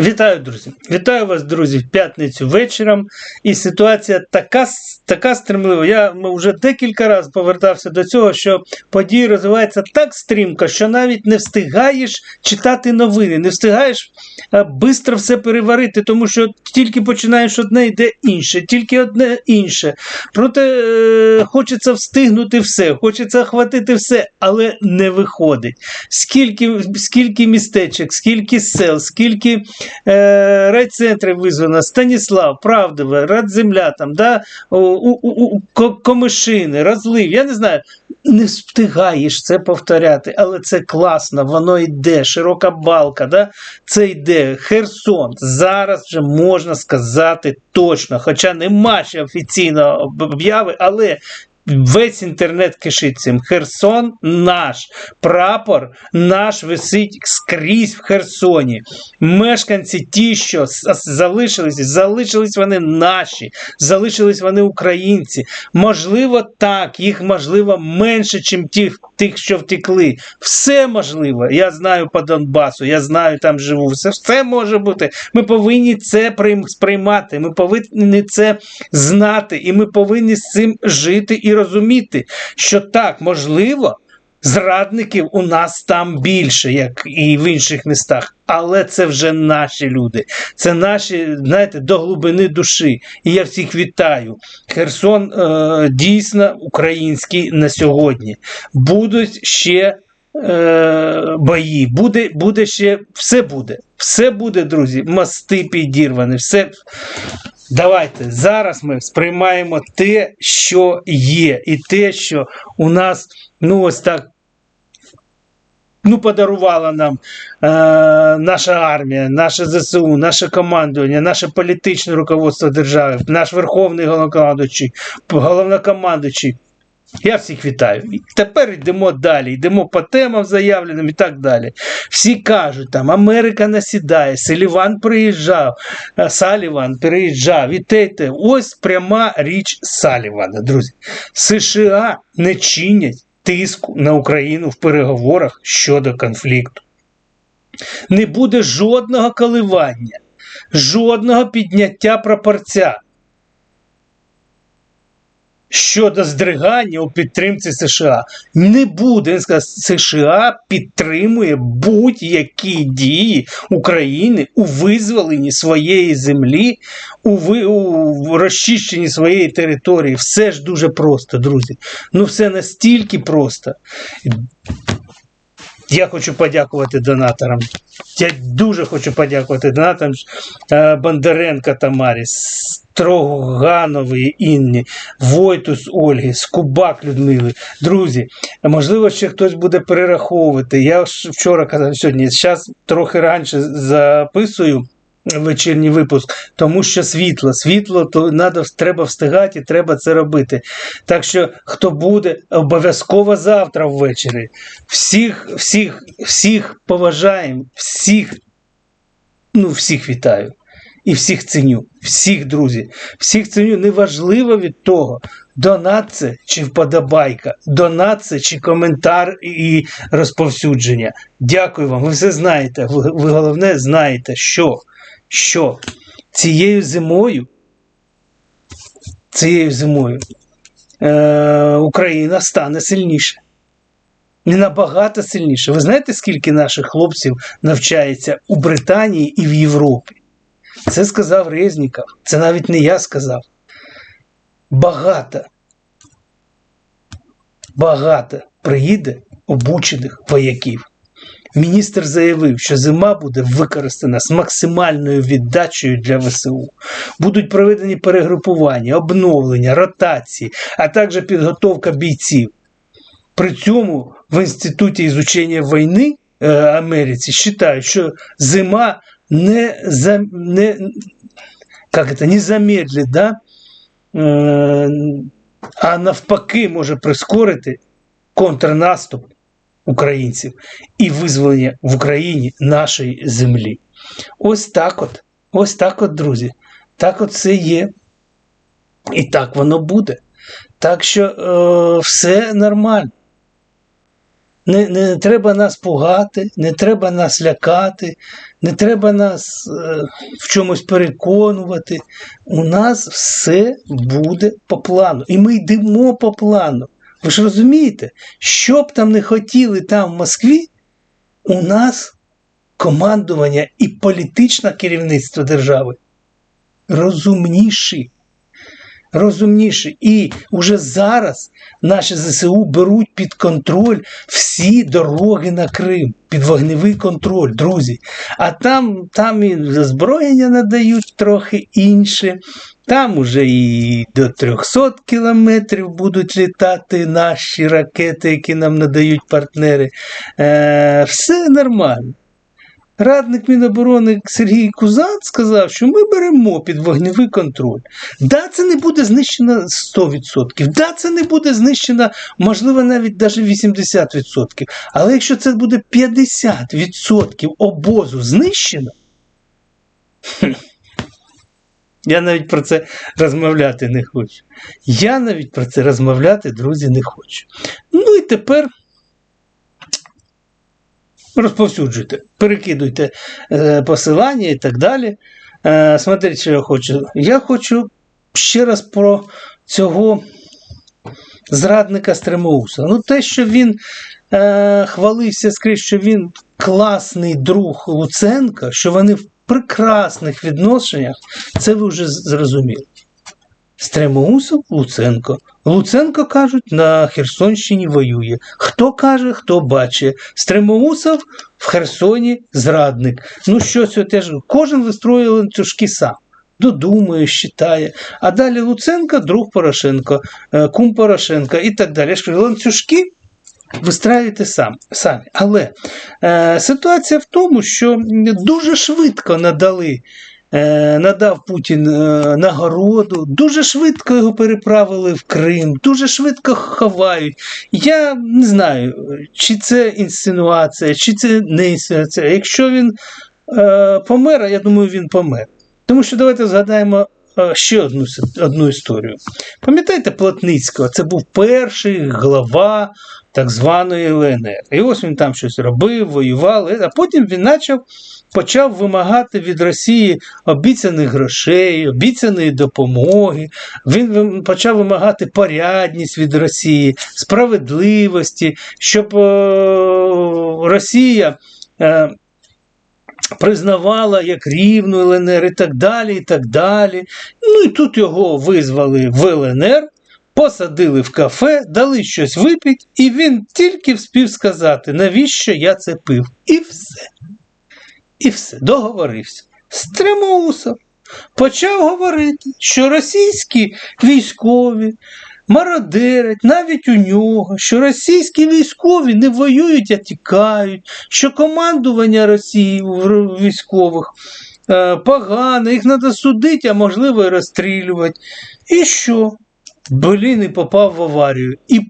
Вітаю, друзі! Вітаю вас, друзі, в п'ятницю вечором. І ситуація така така стремлива. Я вже декілька разів повертався до цього, що події розвиваються так стрімко, що навіть не встигаєш читати новини, не встигаєш швидко все переварити, тому що тільки починаєш одне, йде інше, тільки одне інше. Проте е, хочеться встигнути все, хочеться охватити все, але не виходить. Скільки, Скільки містечок, скільки сел, скільки е, райцентрів визвано, Станіслав, Правдове, Радземля, там, да, у, у, у, Комишини, Розлив. Я не знаю, не встигаєш це повторяти, але це класно, воно йде, широка балка, да? це йде. Херсон. Зараз вже можна сказати точно, хоча нема ще офіційного об'яви, але Весь інтернет кишить цим. Херсон наш. Прапор наш висить скрізь в Херсоні. Мешканці ті, що залишились, залишились вони наші, залишились вони українці. Можливо, так, їх можливо менше, ніж тих, тих, що втекли. Все можливо. Я знаю по Донбасу, я знаю, там живу. Все, все може бути. Ми повинні це сприймати. Ми повинні це знати, і ми повинні з цим жити і розуміти, що так, можливо, зрадників у нас там більше, як і в інших містах. Але це вже наші люди, це наші, знаєте, до глибини душі. І я всіх вітаю. Херсон е, дійсно український на сьогодні. Будуть ще е, бої, буде буде ще все буде. Все буде, друзі. Мости підірвані, все Давайте зараз ми сприймаємо те, що є, і те, що у нас ну ось так ну, подарувала нам е, наша армія, наше ЗСУ, наше командування, наше політичне руководство держави, наш верховний головнокомандуючий, головнокомандуючий. Я всіх вітаю. Тепер йдемо далі, йдемо по темам заявленим і так далі. Всі кажуть, там Америка насідає, Селіван приїжджав, Саліван приїжджав. І те, те. Ось пряма річ Салівана, друзі. США не чинять тиску на Україну в переговорах щодо конфлікту. Не буде жодного коливання, жодного підняття прапорця щодо здригання у підтримці США. Не буде. Він сказав, США підтримує будь-які дії України у визволенні своєї землі, у, ви, у розчищенні своєї території. Все ж дуже просто, друзі. Ну, все настільки просто. Я хочу подякувати донаторам. Я дуже хочу подякувати донатам Бондаренко Тамарі, Строганової Інні, Войтус Ольги, Скубак Людмили. Друзі, можливо, ще хтось буде перераховувати. Я вчора казав сьогодні, зараз трохи раніше записую вечірній випуск, тому що світло, світло, то надо, треба встигати і треба це робити. Так що, хто буде, обов'язково завтра ввечері. Всіх, всіх, всіх поважаємо, всіх, ну, всіх вітаю. І всіх ценю, всіх друзі, всіх ценю неважливо від того, донат це чи вподобайка, донат це чи коментар і розповсюдження. Дякую вам, ви все знаєте. Ви головне знаєте, що що цією зимою цією зимою е, Україна стане сильніше. Не набагато сильніше. Ви знаєте, скільки наших хлопців навчається у Британії і в Європі? Це сказав Резніков. Це навіть не я сказав. Багато. Багато приїде обучених вояків. Міністр заявив, що зима буде використана з максимальною віддачею для ВСУ. Будуть проведені перегрупування, обновлення, ротації, а також підготовка бійців. При цьому в Інституті ізучення війни е, Америці вважають, що зима не за, не, как это, не замедлить, да? Е, а навпаки може прискорити контрнаступ українців і визволення в Україні нашої землі. Ось так от, ось так от, друзі. Так от це є. І так воно буде. Так що е, все нормально. Не, не треба нас пугати, не треба нас лякати, не треба нас е, в чомусь переконувати. У нас все буде по плану. І ми йдемо по плану. Ви ж розумієте, що б там не хотіли там в Москві, у нас командування і політичне керівництво держави розумніші. Розумніші. І вже зараз наші ЗСУ беруть під контроль всі дороги на Крим, під вогневий контроль, друзі. А там, там і озброєння надають трохи інше. Там уже і до 300 кілометрів будуть літати наші ракети, які нам надають партнери. Е, Все нормально. Радник Міноборони Сергій Кузан сказав, що ми беремо під вогневий контроль. Да, це не буде знищено 100%, да, це не буде знищено, можливо, навіть навіть 80%. Але якщо це буде 50% обозу знищено, я навіть про це розмовляти не хочу. Я навіть про це розмовляти, друзі, не хочу. Ну і тепер розповсюджуйте, перекидуйте е, посилання і так далі. Е, смотрите, що я хочу. Я хочу ще раз про цього зрадника Стремоуса. Ну, те, що він е, хвалився скрізь, що він класний друг Луценка, що вони в прекрасних відношеннях, це ви вже зрозуміли. Стремоусов Луценко. Луценко кажуть, на Херсонщині воює. Хто каже, хто бачить. Стремоусов в Херсоні зрадник. Ну щось теж кожен вистроює ланцюжки сам. Додумує, считає. А далі Луценко, друг Порошенко, е, кум Порошенка і так далі. Я ж кажу, ланцюжки вистраюєте сам, самі. Але е, ситуація в тому, що дуже швидко надали. Е, надав Путін е, нагороду, дуже швидко його переправили в Крим, дуже швидко ховають. Я не знаю, чи це інсинуація, чи це не інсинуація. Якщо він е, помер, я думаю, він помер. Тому що давайте згадаємо ще одну одну історію. Пам'ятаєте Плотницького? Це був перший глава так званої ЛНР. І ось він там щось робив, воював, а потім він почав почав вимагати від Росії обіцяних грошей, обіцяної допомоги. Він почав вимагати порядність від Росії, справедливості, щоб Росія. Е, признавала як рівну ЛНР і так далі. і так далі. Ну і тут його визвали в ЛНР, посадили в кафе, дали щось випити, і він тільки вспів сказати, навіщо я це пив. І все. І все, договорився. Стремоусов почав говорити, що російські військові мародерять навіть у нього, що російські військові не воюють, а тікають, що командування Росії військових е, погане, їх треба судити, а можливо і розстрілювати. І що? Блін, і попав в аварію. І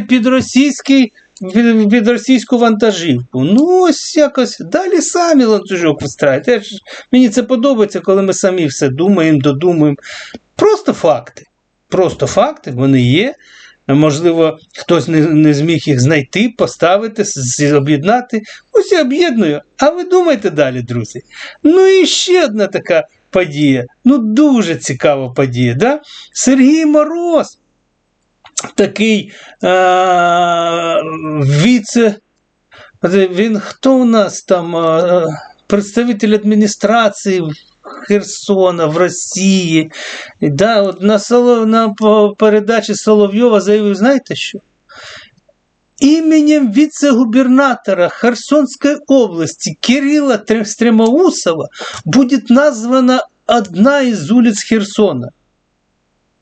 під російський під, під російську вантажівку. Ну, ось якось далі самі ланцюжок вистраюють. Мені це подобається, коли ми самі все думаємо, додумуємо. Просто факти. Просто факти, вони є. Можливо, хтось не не зміг їх знайти, поставити, об'єднати. Ось я об'єдную. А ви думайте далі, друзі. Ну і ще одна така подія. Ну, дуже цікава подія. Да? Сергій Мороз такий е, віце. Він хто у нас там е, представитель адміністрації Херсона в Росії. Да, от На на передачі Соловйова заявив, знаєте що? Именем вице-губернатора Херсонской области Кирилла Стремоусова будет названа одна из улиц Херсона.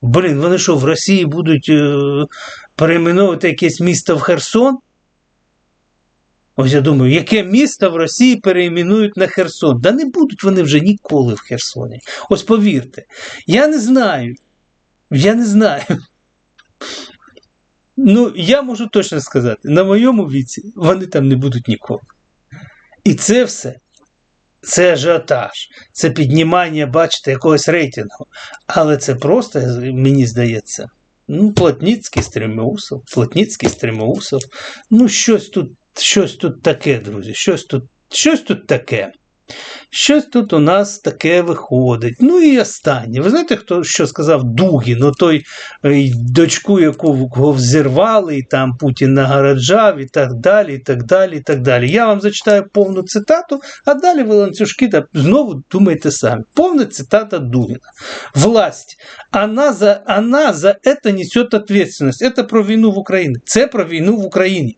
Блін, вони що в Росії будуть е, перейменовувати якесь місто в Херсон? Ось я думаю, яке місто в Росії перейменують на Херсон? Да не будуть вони вже ніколи в Херсоні. Ось повірте, я не знаю. Я не знаю. Ну, я можу точно сказати, на моєму віці вони там не будуть ніколи. І це все це ажіотаж, це піднімання, бачите, якогось рейтингу. Але це просто, мені здається, ну, Плотніцький Стремоусов, Плотніцький Стремоусов, ну щось тут щось тут таке, друзі. Щось тут, щось тут таке. Щось тут у нас таке виходить. Ну і останнє. Ви знаєте, хто що сказав Дугін, ну той е, дочку, яку кого взірвали, і там Путін нагороджав, і так далі, і так далі, і так далі. Я вам зачитаю повну цитату, а далі ви ланцюжки та знову думайте самі. Повна цитата Дугіна. Власть, она за, она за это несет ответственность. Это про війну в Україні. Це про війну в Україні.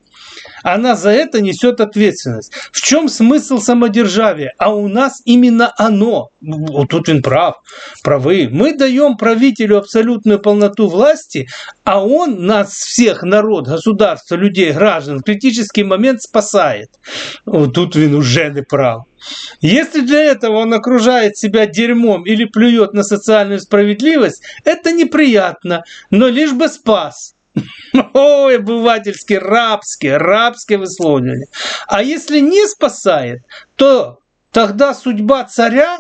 Она за это несет ответственность. В чем смысл самодержавия? А у нас именно оно. Вот тут он прав, правы. Мы даем правителю абсолютную полноту власти, а он нас всех, народ, государство, людей, граждан, в критический момент спасает. Вот тут он уже не прав. Если для этого он окружает себя дерьмом или плюет на социальную справедливость, это неприятно, но лишь бы спас. Ой, обывательски, рабские, рабские высловления. А если не спасает, то тогда судьба царя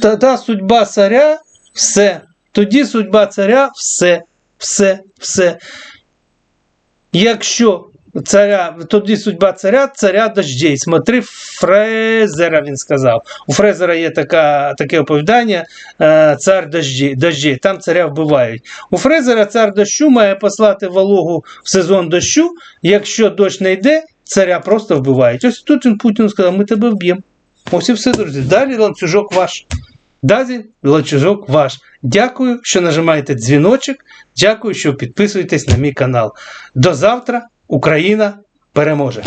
Тогда судьба царя все. Тоді судьба царя все, все, все. Якщо царя, тоді судьба царя, царя дождей. Смотри, Фрезера він сказав. У Фрезера є така, таке оповідання е, Цар дождей, дождей. Там царя вбивають. У Фрезера цар дощу має послати вологу в сезон дощу. Якщо дощ не йде, царя просто вбивають. Ось тут він Путіну сказав, ми тебе вб'ємо. Ось і все, друзі. Далі ланцюжок ваш. Далі ланцюжок ваш. Дякую, що нажимаєте дзвіночок. Дякую, що підписуєтесь на мій канал. До завтра Україна переможе!